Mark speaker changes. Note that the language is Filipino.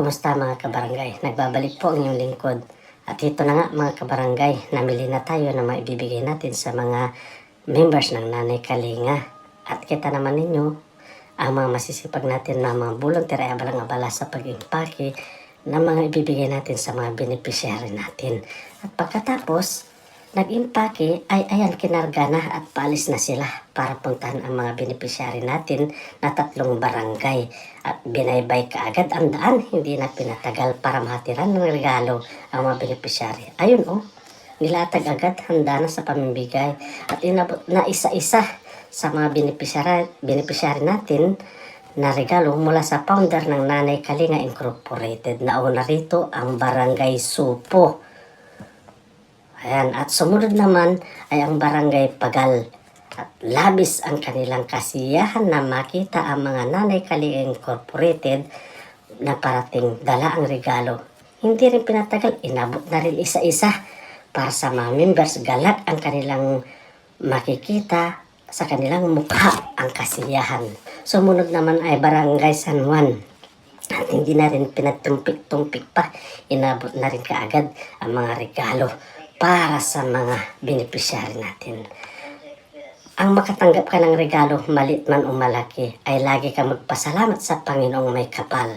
Speaker 1: Kumusta mga kabarangay? Nagbabalik po ang inyong lingkod. At ito na nga mga kabarangay, namili na tayo na maibibigay natin sa mga members ng Nanay Kalinga. At kita naman ninyo, ang mga masisipag natin na mga volunteer ay abalang-abala sa pag-impake na mga ibibigay natin sa mga beneficiary natin. At pagkatapos, nag-impake ay ayan kinarga na at paalis na sila para puntahan ang mga beneficiary natin na tatlong barangay. At binaybay kaagad ang daan hindi na pinatagal para mahatiran ng regalo ang mga beneficiary ayun oh nilatag agad handa na sa pamimigay. At inabot na isa-isa sa mga beneficiary, beneficiary natin na regalo mula sa founder ng Nanay Kalinga Incorporated. Na una rito ang Barangay Supo Ayan, at sumunod naman ay ang Barangay Pagal. At labis ang kanilang kasiyahan na makita ang mga Nanay Kali Incorporated na parating dala ang regalo. Hindi rin pinatagal, inabot na rin isa-isa para sa mga members galak ang kanilang makikita sa kanilang mukha ang kasiyahan. Sumunod naman ay Barangay San Juan. At hindi na rin pinagtumpik-tumpik pa. Inabot na rin kaagad ang mga regalo para sa mga beneficiary natin. Ang makatanggap ka ng regalo, malit man o malaki, ay lagi kang magpasalamat sa Panginoong may kapal.